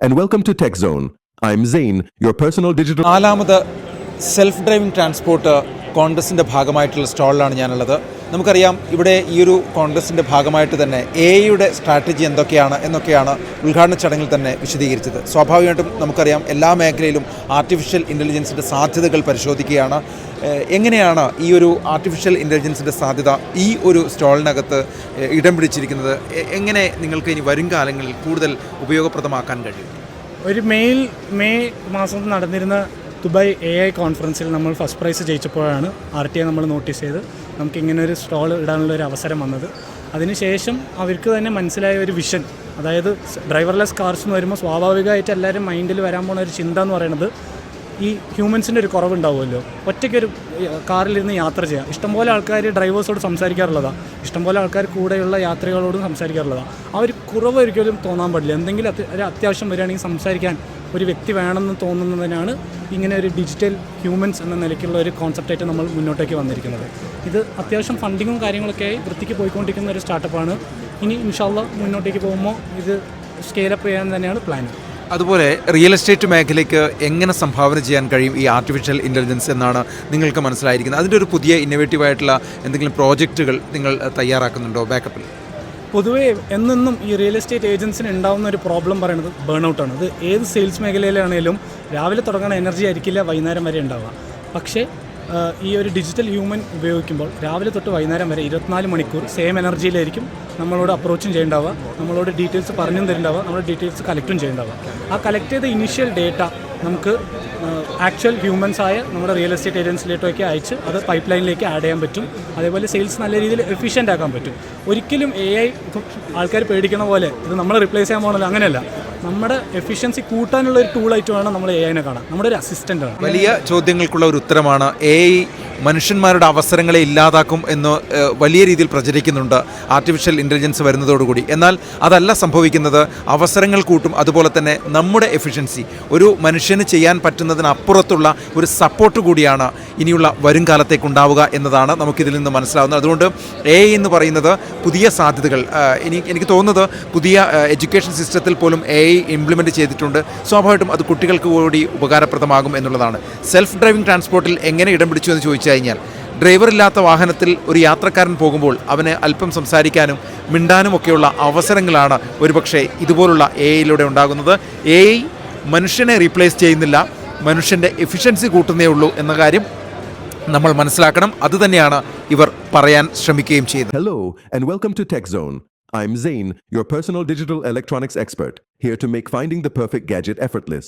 and welcome to Tech Zone. I'm Zain, your personal digital. നാലാമത് self driving transport കോൺഗ്രസിന്റെ ഭാഗമായിട്ടുള്ള സ്റ്റാളിലാണ് ഞാനുള്ളത് നമുക്കറിയാം ഇവിടെ ഈ ഒരു കോൺഗ്രസിന്റെ ഭാഗമായിട്ട് തന്നെ എ ഐയുടെ സ്ട്രാറ്റജി എന്തൊക്കെയാണ് എന്നൊക്കെയാണ് ഉദ്ഘാടന ചടങ്ങിൽ തന്നെ വിശദീകരിച്ചത്. സ്വാഭാവികമായിട്ടും നമുക്കറിയാം എല്ലാ മേഖലയിലും ആർട്ടിഫിഷ്യൽ ഇന്റലിജൻസിന്റെ സാധ്യതകൾ പരിശോധിക്കുകയാണ്. എങ്ങനെയാണ് ഈ ഒരു ആർട്ടിഫിഷ്യൽ ഇന്റലിജൻസിന്റെ സാധ്യത ഈ ഒരു സ്റ്റാളിനകത്ത് ഇടം പിടിച്ചിരിക്കുന്നത്? എങ്ങനെ നിങ്ങൾക്ക് ഇനി വരും കാലങ്ങളിൽ കൂടുതൽ ഉപയോഗപ്രദമാക്കാൻ കഴിയും? ഒരു മെയിൽ മെയ് മാസം നടന്നിരുന്ന ദുബായ് എ ഐ കോൺഫറൻസിൽ നമ്മൾ ഫസ്റ്റ് പ്രൈസ് ജയിച്ചപ്പോഴാണ് ആർ ടി ഐ നമ്മൾ നോട്ടീസ് ചെയ്ത് നമുക്ക് ഇങ്ങനെ ഒരു സ്റ്റോൾ ഇടാനുള്ള ഒരു അവസരം വന്നത്. അതിനുശേഷം അവർക്ക് തന്നെ മനസ്സിലായ ഒരു വിഷൻ അതായത് ഡ്രൈവർലെസ് കാർസ് എന്ന് വരുമ്പോൾ സ്വാഭാവികമായിട്ട് എല്ലാവരും മൈൻഡിൽ വരാൻ പോകുന്ന ഒരു ചിന്ത എന്ന് പറയുന്നത് ഈ ഹ്യൂമൻസിന്റെ ഒരു കുറവുണ്ടാവുമല്ലോ. ഒറ്റയ്ക്കൊരു കാറിലിരുന്ന് യാത്ര ചെയ്യാം. ഇഷ്ടംപോലെ ആൾക്കാർ ഡ്രൈവേഴ്സോട് സംസാരിക്കാറുള്ളതാണ് ഇഷ്ടംപോലെ ആൾക്കാർ കൂടെയുള്ള യാത്രികളോടും സംസാരിക്കാറുള്ളതാണ് ആ ഒരു കുറവ് ഒരിക്കലും തോന്നാൻ പാടില്ല. എന്തെങ്കിലും ഒരു അത്യാവശ്യം വരികയാണെങ്കിൽ സംസാരിക്കാൻ ഒരു വ്യക്തി വേണമെന്ന് തോന്നുന്നതിനാണ് ഇങ്ങനെ ഒരു ഡിജിറ്റൽ ഹ്യൂമൻസ് എന്ന നിലയ്ക്കുള്ള ഒരു കോൺസെപ്റ്റായിട്ട് നമ്മൾ മുന്നോട്ടേക്ക് വന്നിരിക്കുന്നത്. ഇത് അത്യാവശ്യം ഫണ്ടിങ്ങും കാര്യങ്ങളൊക്കെ ആയി വൃത്തിക്ക് പോയിക്കൊണ്ടിരിക്കുന്ന ഒരു സ്റ്റാർട്ടപ്പാണ് ഇനി ഇൻഷാല്ല മുന്നോട്ടേക്ക് പോകുമ്പോൾ ഇത് സ്കെയിലപ്പ് ചെയ്യാൻ തന്നെയാണ് പ്ലാൻ അതുപോലെ റിയൽ എസ്റ്റേറ്റ് മേഖലയ്ക്ക് എങ്ങനെ സംഭാവന ചെയ്യാൻ കഴിയും? ഈ ആർട്ടിഫിഷ്യൽ ഇന്റലിജൻസ് എന്നാണ് നിങ്ങൾക്ക് മനസ്സിലായിരിക്കുന്നത്. അതിന്റെ ഒരു പുതിയ ഇന്നോവേറ്റീവ് ആയിട്ടുള്ള എന്തെങ്കിലും പ്രോജക്റ്റുകൾ നിങ്ങൾ തയ്യാറാക്കുന്നുണ്ടോ? ബാക്കപ്പിൽ പൊതുവേ എന്നെന്നും ഈ റിയൽ എസ്റ്റേറ്റ് ഏജൻസിന് ഉണ്ടാകുന്ന ഒരു പ്രോബ്ലം പറയുന്നത് ബേൺ ഔട്ടാണ് അത് ഏത് സെയിൽസ് മേഖലയിലാണേലും രാവിലെ തുടങ്ങുന്ന എനർജി ആയിരിക്കില്ല വൈകുന്നേരം വരെ ഉണ്ടാവുക. പക്ഷേ ഈ ഒരു ഡിജിറ്റൽ ഹ്യൂമൻ ഉപയോഗിക്കുമ്പോൾ രാവിലെ തൊട്ട് വൈകുന്നേരം വരെ ഇരുപത്തിനാല് മണിക്കൂർ സെയിം എനർജിയിലായിരിക്കും നമ്മളോട് അപ്രോച്ചും ചെയ്യേണ്ടാവുക. നമ്മളോട് ഡീറ്റെയിൽസ് പറഞ്ഞും തരുന്നുണ്ടാവുക നമ്മുടെ ഡീറ്റെയിൽസ് കളക്റ്റും ചെയ്യേണ്ടാവുക. ആ കളക്ട് ചെയ്ത ഇനീഷ്യൽ ഡേറ്റ നമുക്ക് ആക്ച്വൽ ഹ്യൂമൻസ് ആയ നമ്മുടെ റിയൽ എസ്റ്റേറ്റ് ഏജൻസിലേക്കൊക്കെ അയച്ച് അത് പൈപ്പ് ലൈനിലേക്ക് ആഡ് ചെയ്യാൻ പറ്റും. അതേപോലെ സെയിൽസ് നല്ല രീതിയിൽ എഫിഷ്യന്റ് ആക്കാൻ പറ്റും. ഒരിക്കലും എ ഐ ആൾക്കാർ പേടിക്കുന്ന പോലെ ഇത് നമ്മളെ റിപ്ലേസ് ചെയ്യാൻ പോകണല്ലോ അങ്ങനെയല്ല. നമ്മുടെ എഫിഷ്യൻസി കൂട്ടാനുള്ള ഒരു ടൂളായിട്ട് വേണം നമ്മൾ എ ഐനെ കാണാൻ. നമ്മുടെ ഒരു അസിസ്റ്റന്റ് ആണ് വലിയ ചോദ്യങ്ങൾക്കുള്ള ഒരു ഉത്തരമാണ് എ ഐ മനുഷ്യന്മാരുടെ അവസരങ്ങളെ ഇല്ലാതാക്കും എന്ന് വലിയ രീതിയിൽ പ്രചരിക്കുന്നുണ്ട് ആർട്ടിഫിഷ്യൽ ഇന്റലിജൻസ് വരുന്നതോടുകൂടി. എന്നാൽ അതല്ല സംഭവിക്കുന്നത്. അവസരങ്ങൾ കൂട്ടും. അതുപോലെ തന്നെ നമ്മുടെ എഫിഷ്യൻസി ഒരു മനുഷ്യന് ചെയ്യാൻ പറ്റുന്നതിനപ്പുറത്തുള്ള ഒരു സപ്പോർട്ട് കൂടിയാണ് ഇനിയുള്ള വരും കാലത്തേക്ക് ഉണ്ടാവുക എന്നതാണ് നമുക്കിതിൽ നിന്ന് മനസ്സിലാവുന്നത്. അതുകൊണ്ട് എ എന്ന് പറയുന്നത് പുതിയ സാധ്യതകൾ. ഇനി എനിക്ക് തോന്നുന്നത് പുതിയ എഡ്യൂക്കേഷൻ സിസ്റ്റത്തിൽ പോലും എ ഐ ഇംപ്ലിമെന്റ് ചെയ്തിട്ടുണ്ട്. സ്വാഭാവികമായിട്ടും അത് കുട്ടികൾക്ക് കൂടി ഉപകാരപ്രദമാകും എന്നുള്ളതാണ്. സെൽഫ് ഡ്രൈവിംഗ് ട്രാൻസ്പോർട്ടിൽ എങ്ങനെ ഇടം പിടിച്ചു എന്ന് ചോദിച്ചു കഴിഞ്ഞാൽ ഡ്രൈവറില്ലാത്ത വാഹനത്തിൽ ഒരു യാത്രക്കാരൻ പോകുമ്പോൾ അവന് അല്പം സംസാരിക്കാനും മിണ്ടാനും ഒക്കെയുള്ള അവസരങ്ങളാണ് ഒരുപക്ഷെ ഇതുപോലുള്ള എ ഐയിലൂടെ ഉണ്ടാകുന്നത്. എ ഐ മനുഷ്യനെ റീപ്ലേസ് ചെയ്യുന്നില്ല. മനുഷ്യന്റെ എഫിഷ്യൻസി കൂട്ടുന്നേ ഉള്ളൂ എന്ന കാര്യം നമ്മൾ മനസ്സിലാക്കണം. അതുതന്നെയാണ് ഇവർ പറയാൻ ശ്രമിക്കുകയും ചെയ്തത്. Hello and welcome to tech zone I am Zain your personal digital electronics expert here to make finding the perfect gadget effortless.